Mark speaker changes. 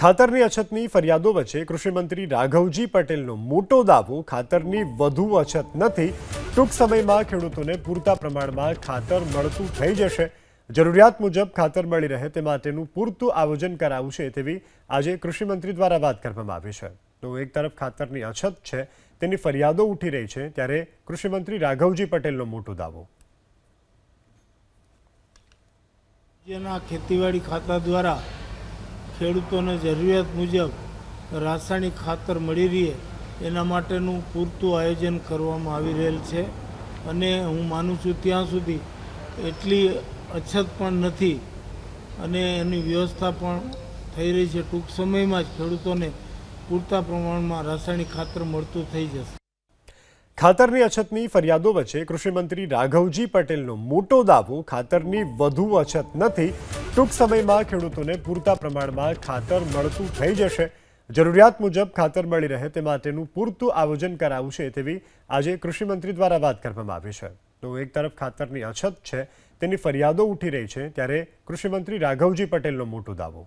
Speaker 1: ખાતરની અછતની ફરિયાદો વચ્ચે કૃષિમંત્રી રાઘવજી પટેલનો મોટો દાવો, ખાતરની વધુ અછત નથી. ટૂંક સમયમાં ખેડૂતોને પૂરતા પ્રમાણમાં ખાતર મળતું થઈ જશે. જરૂરિયાત મુજબ ખાતર મળી રહે તે માટેનું પૂરતું આયોજન કરાવું છે તેવી આજે કૃષિમંત્રી દ્વારા વાત કરવામાં આવી છે. તો એક તરફ ખાતરની અછત છે, તેની ફરિયાદો ઉઠી રહી છે, ત્યારે કૃષિમંત્રી રાઘવજી પટેલનો મોટો દાવો.
Speaker 2: રાજ્યના ખેતીવાડી ખાતા દ્વારા ખેડૂતોને જરૂરિયાત મુજબ રાસાયણિક ખાતર મળી રહે, એના માટેનું પૂરતું આયોજન કરવામાં આવી રહેલ છે. અને હું માનું છું ત્યાં સુધી એટલી અછત પણ નથી અને એની વ્યવસ્થા પણ થઈ રહી છે. ટૂંક સમયમાં જ ખેડૂતોને પૂરતા પ્રમાણમાં રાસાયણિક ખાતર મળતું થઈ જશે.
Speaker 1: ખાતરની અછતની ફરિયાદો વચ્ચે કૃષિમંત્રી રાઘવજી પટેલનો મોટો દાવો, ખાતરની વધુ અછત નથી ટૂંક સમયમાં ખેડૂતોને પૂરતા પ્રમાણમાં ખાતર મળતું થઈ જશે. જરૂરિયાત મુજબ ખાતર મળી રહે તે માટેનું પૂરતું આયોજન કરાવું છે તેવી આજે કૃષિમંત્રી દ્વારા વાત કરવામાં આવી છે. તો એક તરફ ખાતરની અછત છે, તેની ફરિયાદો ઉઠી રહી છે, ત્યારે કૃષિમંત્રી રાઘવજી પટેલનો મોટો દાવો.